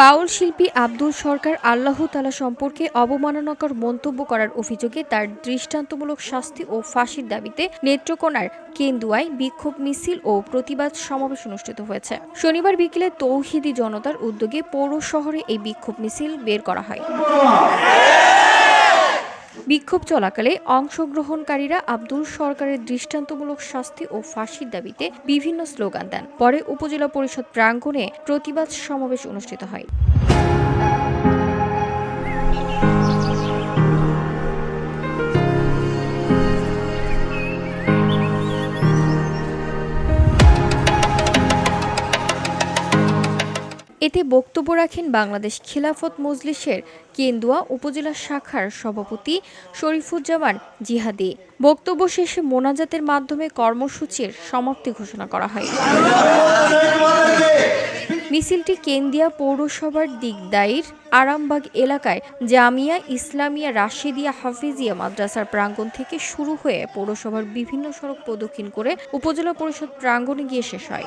বাউল শিল্পী আব্দুল সরকার আল্লাহ তালা সম্পর্কে অবমাননাকর মন্তব্য করার অভিযোগে তার দৃষ্টান্তমূলক শাস্তি ও ফাঁসির দাবিতে নেত্রকোনার কেন্দুয়ায় বিক্ষোভ মিছিল ও প্রতিবাদ সমাবেশ অনুষ্ঠিত হয়েছে। শনিবার বিকেলে তৌহিদি জনতার উদ্যোগে পৌর শহরে এই বিক্ষোভ মিছিল বের করা হয়। বিক্ষোভ চলাকালে অংশগ্রহণকারীরা আব্দুল সরকারের দৃষ্টান্তমূলক শাস্তি ও ফাঁসির দাবিতে বিভিন্ন স্লোগান দেন। পরে উপজেলা পরিষদ প্রাঙ্গণে প্রতিবাদ সমাবেশ অনুষ্ঠিত হয়। এতে বক্তব্য রাখেন বাংলাদেশ খিলাফত মজলিসের কেন্দুয়া উপজেলা শাখার সভাপতি শরীফুজ্জামান জিহাদি। বক্তব্য শেষে মোনাজাতের মাধ্যমে কর্মসূচির সমাপ্তি ঘোষণা করা হয়। মিছিলটি কেন্দিয়া পৌরসভার দিকদাইর আরামবাগ এলাকায় জামিয়া ইসলামিয়া রাশিদিয়া হাফিজিয়া মাদ্রাসার প্রাঙ্গণ থেকে শুরু হয়ে পৌরসভার বিভিন্ন সড়ক প্রদক্ষিণ করে উপজেলা পরিষদ প্রাঙ্গণে গিয়ে শেষ হয়।